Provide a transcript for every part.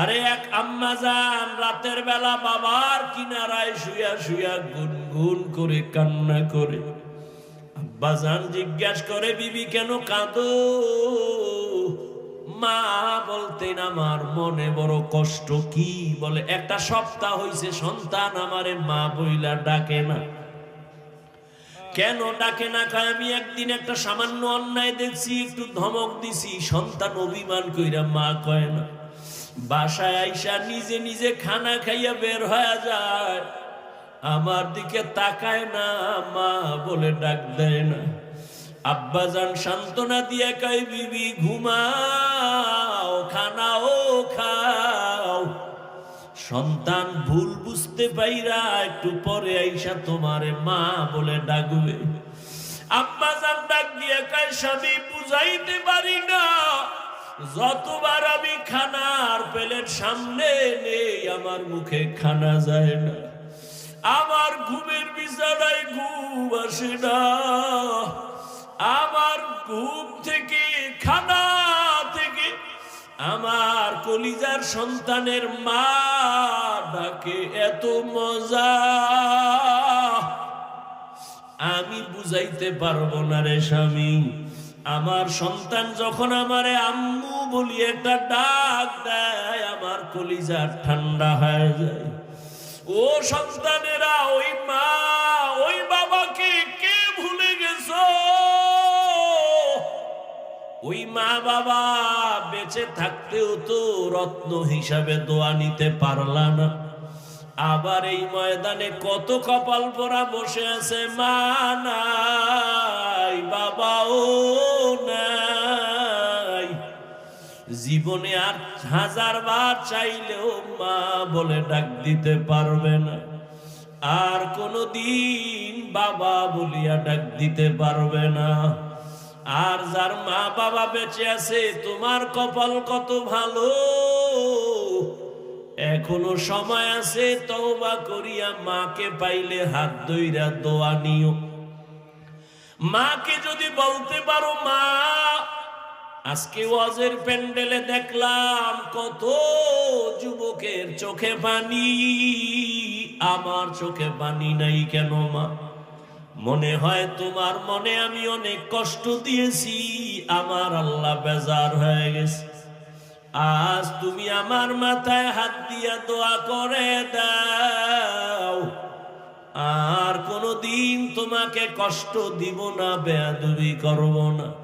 আরে এক আম্মা যান, রাতের বেলা বাবার কিনারায় শুয়া শুয়া গুনগুন করে, কান্না করে। আব্বা যান জিজ্ঞাস করে, বিবি, কেন কাঁদো? মা বলতেন, আমার মনে বড় কষ্ট কি? বলে, একটা সপ্তাহ হইছে, সন্তান আমারে মা বইলা ডাকে না। কেন ডাকে না? খায় আমি একদিন একটা সামান্য অন্যায় দেখছি, একটু ধমক দিছি, সন্তান অভিমান কইরা মা কয় না। বাসায় আইসা নিজে নিজে খানা খাইয়া বের হয়ে যায়। আমার দিকে তাকায় না, মা বলে ডাক দেয় না। আব্বা যান সান্ত্বনা দিয়ে কই বিবি, ঘুমাও, খানাও খাও। সন্তান ভুল বুঝতে পাইরা একটু পরে আইসা তোমারে মা বলে ডাকবে। আব্বা যান ডাক দিয়ে কয়, স্বামী, বুঝাইতে পারি না। যতবার আমি খানার প্লেট সামনে নেই, আমার মুখে খানা যায় না। আমার ঘুমের বিছানায় ঘুম আসে না। আমার ঘুম থেকে, খানা থেকে আমার কলিজার সন্তানের মা ডাকে, এত মজা। আমি বুঝাইতে পারব না রে স্বামী। আমার সন্তান যখন আমারে আম্মু বলি একটা ডাক দেয়, আমার কলিজার ঠান্ডা হয়ে যায়। ও সন্তানেরা, ওই মা, ওই বাবাকে কে ভুলে গেছ? ওই মা বাবা বেঁচে থাকতেও তো রত্ন হিসাবে দোয়া নিতে পারলা না। আবার এই ময়দানে কত কপাল পরা বসে আছে, মা নাই, বাবাও নাই জীবনে আর হাজার বার চাইলেও মা বলে ডাক দিতে পারবে না। আর কোনো দিন বাবা বলিয়া ডাক দিতে পারবে না। আর যার মা বাবা বেঁচে আছে, তোমার কপাল কত ভালো? এখনও সময় আছে, তওবা করিয়া মাকে পাইলে হাত দইরা দোয়া নিও। মাকে যদি বলতে পারো, মা আজকে ওয়াজের প্যান্ডেলে দেখলাম কত যুবকের চোখে পানি। আমার চোখে পানি নাই কেন মা? মনে হয় তোমার মনে আমি অনেক কষ্ট দিয়েছি, আমার আল্লাহ বেজার হয়ে গেছে। আজ তুমি আমার মাথায় হাত দিয়া দোয়া করে দাও। আর কোনো দিন তোমাকে কষ্ট দিব না, বেয়াদবি করব না।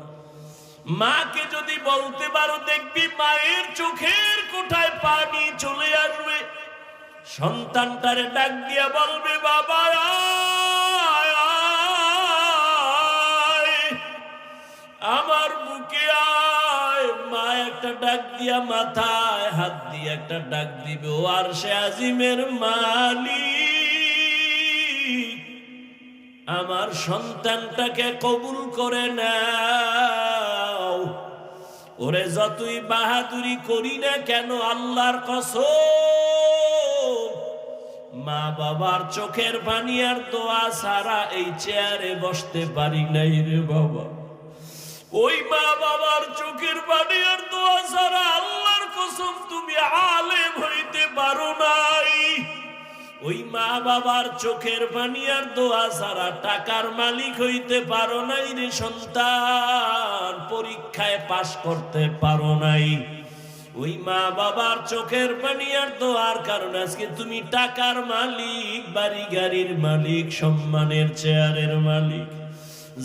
মাকে যদি বলতে পারো, দেখবি মায়ের চোখের কোঠায় পানি চলে আসবে। সন্তানটারে ডাক দিয়া বলবে, বাবা। আমার বুকে আয়। মা একটা ডাক দিয়া মাথায় হাত দিয়ে একটা ডাক দিবে, ও আর সে আজিমের মালি আমার সন্তানটাকে কবুল করে নাও। ওরে যতই বাহাদুরি করি না কেন আল্লাহর কসম, মা বাবার চোখের পানি আর দোয়া সারা এই চেয়ারে বসতে পারি নাই রে বাবা। ওই মা বাবার চোখের পানি আর দোয়া সারা আল্লাহর কসম তুমি আলেম হইতে পারো নাই ওই মা বাবার চোখের পানি আর দোয়া সারা টাকার মালিক হইতে পারো নাই রে সন্তান। পরীক্ষায় পাশ করতে পারো নাই। ওই মা বাবার চোখের পানি আর দোয়ার কারণে আজকে তুমি টাকার মালিক, বাড়ি গাড়ির মালিক, সম্মানের চেয়ারের মালিক।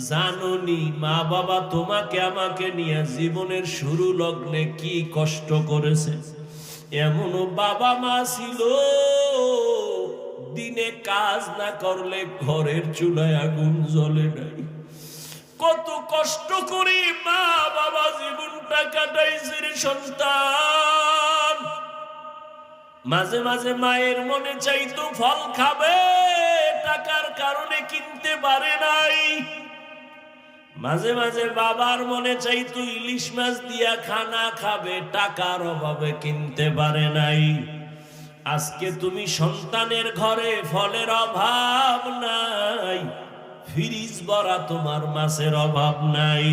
জাননি মা বাবা তোমাকে আমাকে নিয়ে জীবনের শুরু লগ্নে কি কষ্ট করেছে। এমনও বাবা মা ছিল। দিনে কাজ না করলে ঘরের চুলায় আগুন জ্বলে নাই। কত কষ্ট করে মা বাবা জীবনটা কাটাইছে সন্তান। মাঝে মাঝে মায়ের মনে চাইতো ফল খাবে, টাকার কারণে কিনতে পারে নাই। মাঝে মাঝে বাবার মনে চাইতো ইলিশ মাছ দিয়া খানা খাবে, টাকার অভাবে কিনতে পারে নাই। আজকে তুমি সন্তানের ঘরে ফলের অভাব নাই। ফ্রিজ ভরা তোমার মাছের অভাব নাই।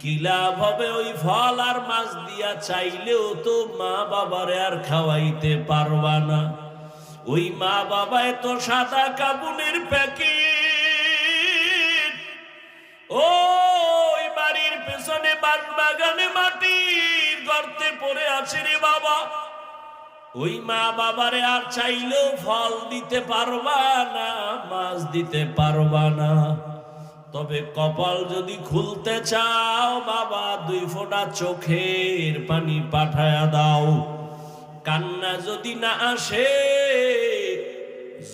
কি লাভ হবে ওই ফল আর মাছ দিয়া চাইলেও তো মা বাবারে আর খাওয়াইতে পারবা না। ওই মা বাবায় তো সাদা কাবুনের প্যাকেট। ওই বাড়ির পেছনে বাগানে মাটির গর্তে পড়ে আছে রে বাবা। ওই মা বাবারে আর চাইলেও ফল দিতে পারবা না, মাছ দিতে পারবা না। তবে কপাল যদি খুলতে চাও, বাবা, দুই ফোঁটা চোখের পানি পাঠায়া দাও। কান্না যদি না আসে,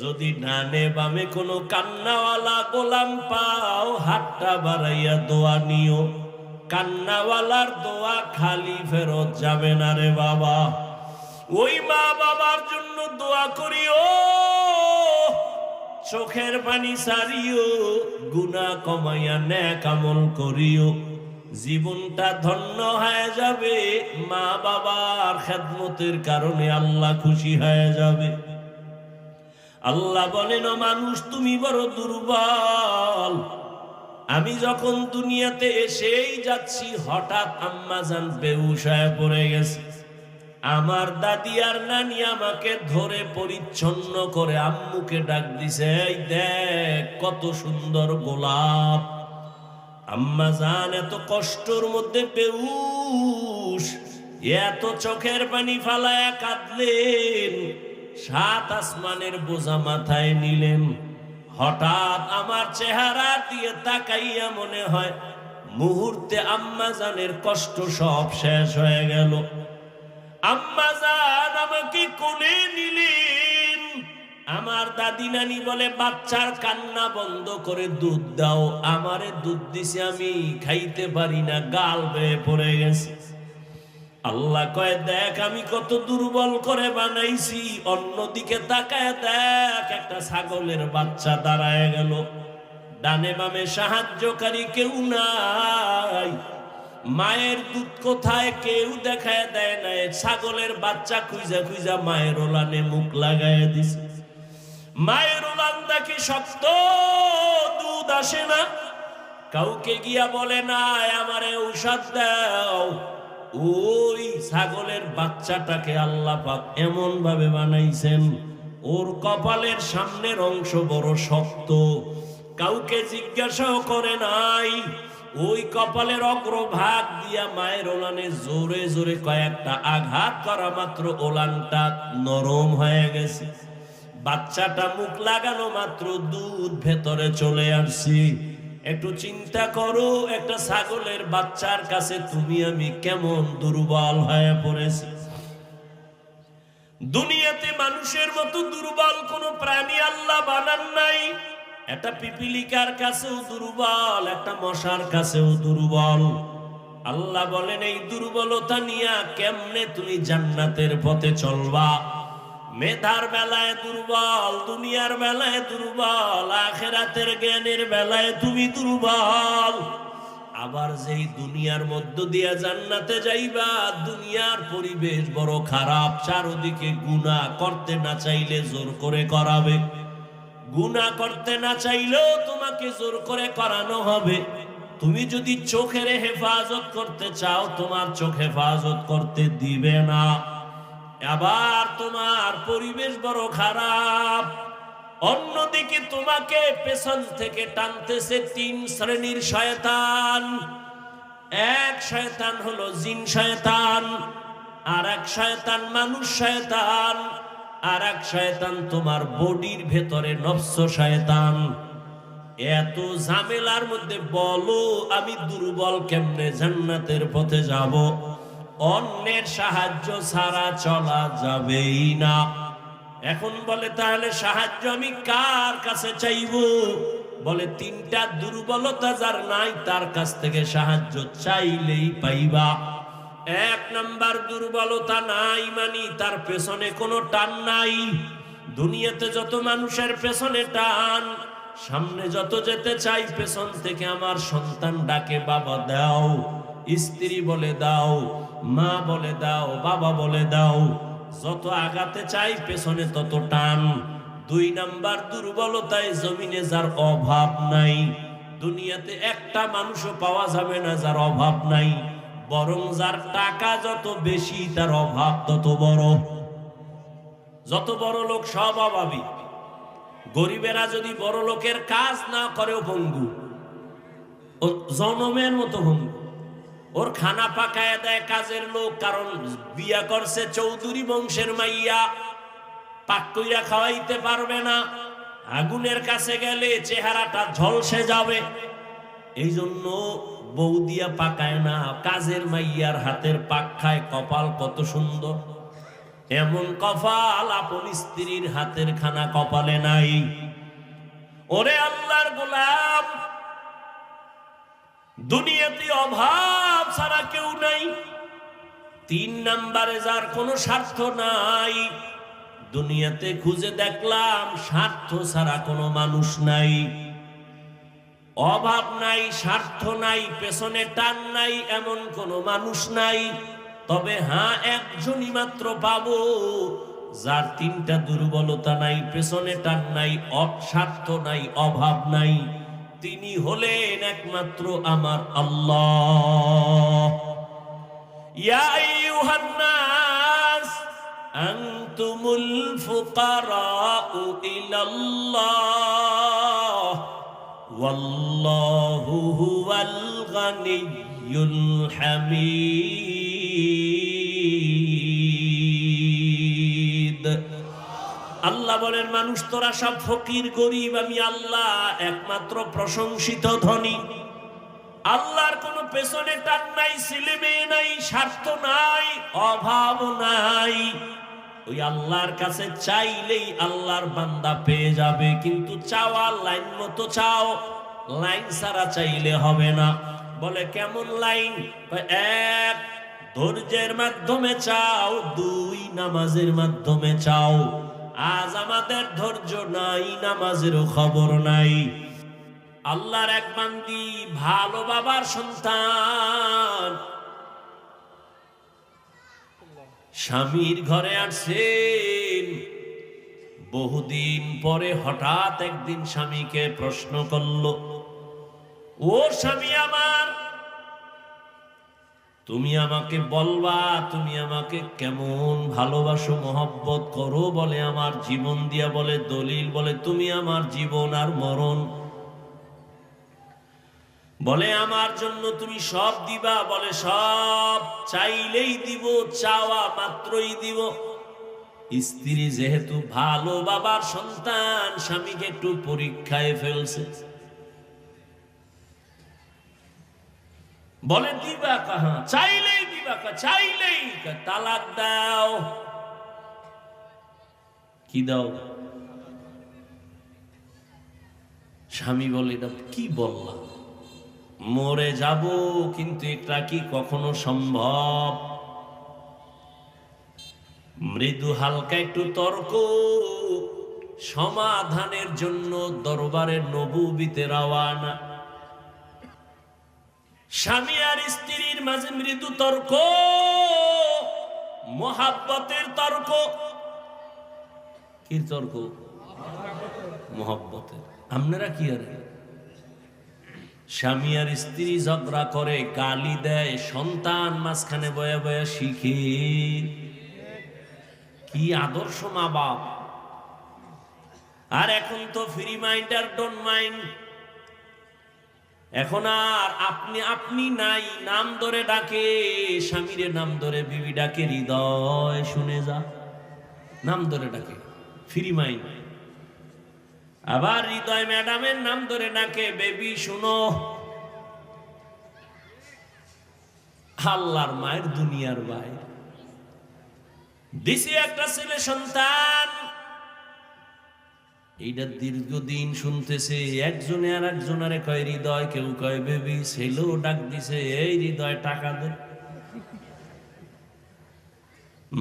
যদি ডানে বামে কোনো কান্নাওয়ালা গোলাম পাও, হাতটা বাড়াইয়া দোয়া নিও। কান্নাওয়ালার দোয়া খালি ফেরত যাবে না রে বাবা। ওই মা বাবার জন্য দোয়া করিও। চোখের পানি সারিও গুনা কমাইয়া ন্যাক আমল করিও। জীবনটা ধন্য হয়ে যাবে, মা বাবার খেদমতের কারণে আল্লাহ খুশি হয়ে যাবে। আল্লাহ বলেন, "ও মানুষ, তুমি বড় দুর্বল। আমি যখন দুনিয়াতে এসেই যাচ্ছি, হঠাৎ আম্মা জান বেউস হয়ে পড়ে গেছে। আমার দাদি আর নানি আমাকে ধরে পরিচ্ছন্ন করে আম্মুকে ডাক দিছে, "এই দেখ, কত সুন্দর গোলাপ। আম্মা জান, এত কষ্টর মধ্যে বেউস এত চোখের পানি ফালায় কাঁদলেন। সাত আসমানের বোঝা মাথায় নিলেন। হঠাৎ আমার চেহারা দিয়ে তাকাইয়া মনে হয়, মুহূর্তে আম্মা জানের কষ্ট সব শেষ হয়ে গেল। আম্মা জান আমাকে কোলে নিলেন। আমার দাদি নানি বলে, বাচ্চার কান্না বন্ধ করে দুধ দাও। আমারে দুধ দিছে, আমি খাইতে পারি না, গাল বেয়ে পড়ে গেছে। আল্লাহ কয়, দেখ আমি কত দুর্বল করে বানাইছি। অন্যদিকে তাকায় দেখ, একটা ছাগলের বাচ্চা দাঁড়ায় গেল। ডানে বামে সাহায্যকারী কেউ নাই। মায়ের দুধ কোথায় কেউ দেখায় দেয় না ছাগলের বাচ্চা খুঁজা খুঁজা মায়ের ওলানে মুখ লাগায় দিছে। মায়ের ওলান দেখে শক্ত, দুধ আসে না। কাউকে গিয়া বলে না আমারে ঔষধ দাও। ওই ছাগলের বাচ্চাটাকে আল্লাহ পাক এমন ভাবে বানাইছেন, ওর কপালের সামনের অংশ বড় শক্ত। কাউকে জিজ্ঞাসাও করে নাই ওই কপালের অগ্র অগ্রভাগ দিয়া মায়ের ওলানে জোরে জোরে কয়েকটা আঘাত করা মাত্র ওলানটা নরম হয়ে গেছে। বাচ্চাটা মুখ লাগানো মাত্র দুধ ভেতরে চলে আসছি। একটু চিন্তা করো, একটা ছাগলের বাচ্চার কাছে তুমি আমি কেমন দুর্বল হয়ে পড়েছি। দুনিয়াতে মানুষের মতো দুর্বল কোন প্রাণী আল্লাহ বানান নাই। একটা পিপিলিকার কাছেও দুর্বল, একটা মশার কাছেও দুর্বল। আল্লাহ বলেন, এই দুর্বলতা নিয়া কেমনে তুমি জান্নাতের পথে চলবা? মেধার বেলায় দুর্বল, দুনিয়ার বেলায় দুর্বল, আখেরাতের জ্ঞানের বেলায় তুমি দুর্বল। আবার যেই দুনিয়ার মধ্য দিয়া জান্নাতে যাইবা, দুনিয়ার পরিবেশ বড় খারাপ, চারদিকে গুনাহ করতে না চাইলে জোর করে করাবে। গুনাহ করতে না চাইলেও তোমাকে জোর করে করানো হবে। তুমি যদি চোখের হেফাজত করতে চাও, তোমার চোখ হেফাজত করতে দিবে না। আবার তোমার পরিবেশ বড় খারাপ। অন্যদিকে তোমাকে পেছন থেকে টানতেছে তিন শ্রেণির শয়তান। এক শয়তান হলো জিন শয়তান, আর এক শয়তান মানুষ শয়তান। আর এক শয়তান তোমার বডির ভেতরে নফস শয়তান। এত ঝামেলার মধ্যে বলো, আমি দুর্বল কেমনে জান্নাতের পথে যাব? অন্যের সাহায্য ছাড়া চলা যাবেই না। এখন বলে, তাহলে সাহায্য আমি কার কাছে চাইব? বলে, তিনটা দুর্বলতা যার নাই, তার কাছ থেকে সাহায্য চাইলেই পাইবা। এক নাম্বার দুর্বলতা নাই মানি, তার পেছনে কোনো টান নাই। দুনিয়াতে যত মানুষের পেছনে টান, সামনে যত যেতে চাই, পেছন থেকে আমার সন্তান ডাকে, বাবা, দাও। স্ত্রী বলে, দাও। মা বলে, দাও। বাবা বলে, দাও। যত আগাতে চাই, পেছনে তত টান। দুই নাম্বার দুর্বলতায় জমিনে যার অভাব নাই। দুনিয়াতে একটা মানুষও পাওয়া যাবে না যার অভাব নাই। বরং যার টাকা যত বেশি, তার অভাব তত বড়। যত বড় লোক সব অভাবী। গরিবেরা যদি বড় লোকের কাজ না করেও ভঙ্গু, ও জনমের মতো ভঙ্গু। ওর খানা পাকায় দেয় কাজের লোক, কারণ বিয়া করছে চৌধুরী বংশের মাইয়া। পাক কইরা খাওয়াইতে পারবে না। আগুনের কাছে গেলে চেহারাটা ঝলসে যাবে। এই জন্য বউ দিয়া পাকায় না, কাজের মাইয়ার হাতের পাক খায়, কপাল কত সুন্দর। এমন কপাল আপন স্ত্রীর হাতের খানা কপালে নাই। ওরে আল্লাহর গোলাম, দুনিয়াতে অভাব ছাড়া কেউ নাই। তিন নাম্বারে যার কোনো স্বার্থ নাই। দুনিয়াতে খুঁজে দেখলাম স্বার্থ ছাড়া কোনো মানুষ নাই। অভাব নাই, স্বার্থ নাই, পেছনে টান নাই, এমন কোনো মানুষ নাই। তবে হ্যাঁ একজনই মাত্র পাবো, যার তিনটা দুর্বলতা নাই, পেছনে টান নাই, অস্বার্থ নাই, অভাব নাই। তিনি হলেন একমাত্র আমার আল্লাহ। আনতুমুল ফুকারাউ ইলাল্লাহ। ওয়াল্লাহু হুয়াল গানিয়্যুল হামিদ। আল্লাহ বলেন, মানুষ তোরা সব ফকির, গরিব, আমি আল্লাহ একমাত্র প্রশংসিত ধনী। আল্লাহর কোনো পেছনে টান নাই ছেলে নাই, স্বার্থ নাই অভাব নাই। ওই আল্লাহর কাছে চাইলেই আল্লাহর বান্দা পেয়ে যাবে, কিন্তু চাওয়া লাইন মতো চাও, লাইন ছাড়া চাইলে হবে না। বলে, কেমন লাইন? এক, ধৈর্যের মাধ্যমে চাও, দুই, নামাজের মাধ্যমে চাও। আজ আমাদের ধৈর্য নাই, নামাজেরও খবর নাই। আল্লাহর এক বান্দি, ভালো বাবার সন্তান স্বামীর ঘরে আসছেন। বহুদিন পরে হঠাৎ একদিন স্বামীকে প্রশ্ন করল, ও স্বামী আমার, তুমি আমাকে বলবা, তুমি আমাকে কেমন ভালোবাসো, মহব্বত করো বলে, আমার জীবন দিয়া বলে, দলিল বলে, তুমি আমার জীবন আর মরণ বলে, আমার জন্য তুমি সব দিবা? বলে, সব। চাইলেই দিব, চাওয়া মাত্রই দিব। স্ত্রী যেহেতু ভালো বাবার সন্তান, স্বামীকে একটু পরীক্ষায় ফেলছে। বলে, দিবা কাহা? চাইলেই দিবা কা চাইলেই তালাক দাও। কি দাও? স্বামী বলে এটা কি বললাম? মরে যাব, কিন্তু এটা কি কখনো সম্ভব? মৃদু হালকা একটু তর্ক, সমাধানের জন্য দরবারের নবুবিতে রওয়ানা স্বামী আর স্ত্রীর মাঝে মৃদু তর্ক, মহাব্বতের তর্ক। কি তর্ক? মহাব্বতের। আপনারা কি আর স্বামী আর স্ত্রী ঝগড়া করে, গালি দেয়, সন্তান মাঝখানে বয়া বয়া শিখে। কি আদর্শ মা বাপ। আর এখন তো ফ্রি মাইন্ড আর ডোন্ট মাইন্ড এখন আর আপনি আপনি নাই, নাম ধরে ডাকে, স্বামীরে নাম ধরে বিবি ডাকে, হৃদয় শুনে যা। নাম ধরে ডাকে ফ্রি মাইন্ড আবার হৃদয় ম্যাডামের নাম ধরে ডাকে, বেবি, শুনো। আল্লাহর মায়ের, দুনিয়ার ভাই দিছি একটা ছেলে সন্তান। এইটা দীর্ঘদিন শুনতেছে, একজনে আর একজনারে কয়, হৃদয়, কেউ কয়, বেবি, ছেলেও ডাক দিছে, এই হৃদয়, টাকা দে।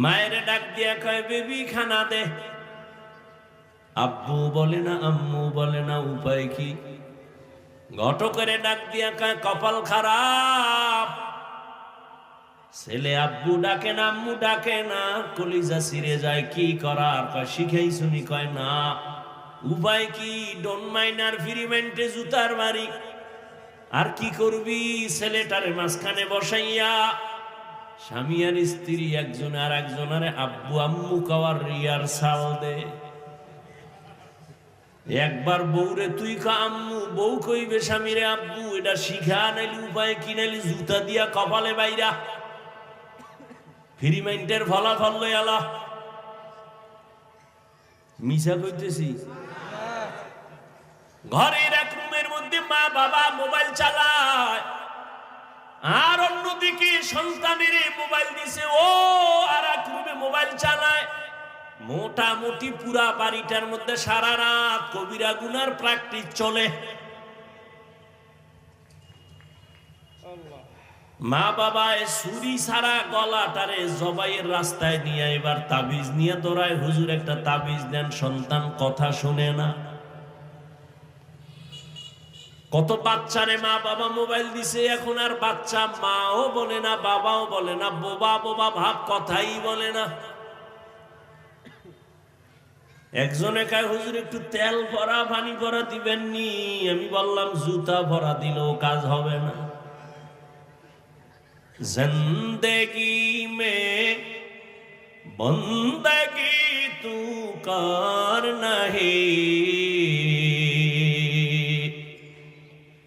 মায়ের ডাক দিয়া কয়, বেবি, খানা দে। আব্বু বলে না, আম্মু বলে না, উপায় কি? ঘটকেরে ডাক দিয়া কপাল খারাপ। ছেলে আব্বু ডাকে না, আম্মু ডাকে না, কলিজা ছিঁড়ে যায়, কি করার? কয় শিখেই শুনি কয়, না। উপায় কি? ডোন মাইনার ফিরিমেন্টে জুতার বাড়ি আর কি করবি? ছেলেটারে মাঝখানে বসাইয়া স্বামী আর স্ত্রী, একজন আর একজনের আব্বু আম্মু কাওয়ার রিয়ার সাল দে। একবার বউরে তুই কা আম্মু। বউ কইবে, স্বামীরে আব্বু, এটা শিখা, নাইলি উপায় কি? নাইলি জুতা দিয়া কপালে বাইরা। ফ্রি মাইন্ডের ফলাফল লই আলা। মিশা কইতেছি? ঘরের এক রুমের মধ্যে মা বাবা মোবাইল চালায়। আর অন্যদিকে সন্তানের মোবাইল দিছে। ও আর এক রুমে মোবাইল চালায়। মোটামুটি পুরা বাড়িটার মধ্যে সারা রাত কবিরা গুনার প্র্যাকটিস চলে। মা বাবা এ সুরি সারা গলাটারে জবাইয়ের রাস্তায় নিয়ে এবার তাবিজ নিয়ে দৌড়ায় হুজুর একটা তাবিজ দেন, সন্তান কথা শুনে না। কত বাচ্চারে মা বাবা মোবাইল দিছে, এখন আর বাচ্চা মাও বলে না, বাবাও বলে না, বোবা বোবা ভাব কথাই বলে না। একজনে কায়, হুজুর, একটু তেল ভরা, পানি ভরা দিবেন নি আমি বললাম, জুতা ভরা দিলেও কাজ হবে না। জিন্দগি মে বন্দগি তু কার নাহি?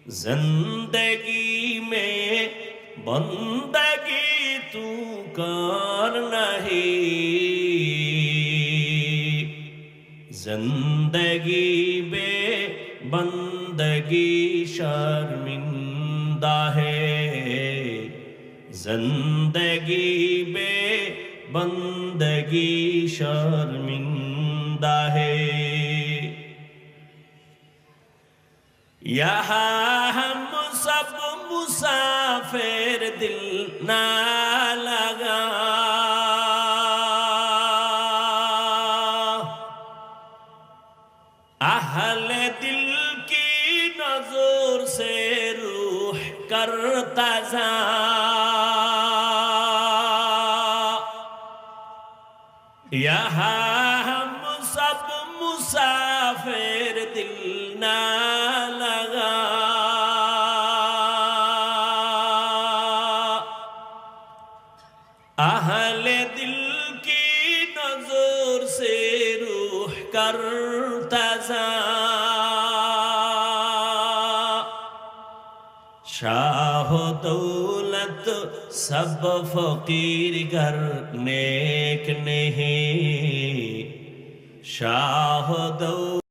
জিন্দগি মে বন্দগি তু কার ज़िंदगी बे बंदगी शर्मिंदा है। ज़िंदगी बे बंदगी शर्मिंदा है। यहाँ हम सब मुसाफिर दिल ना लगा يشاء يا هم سب مسافر دلنا सब फकीर घर नेक नहीं। शाह दौलत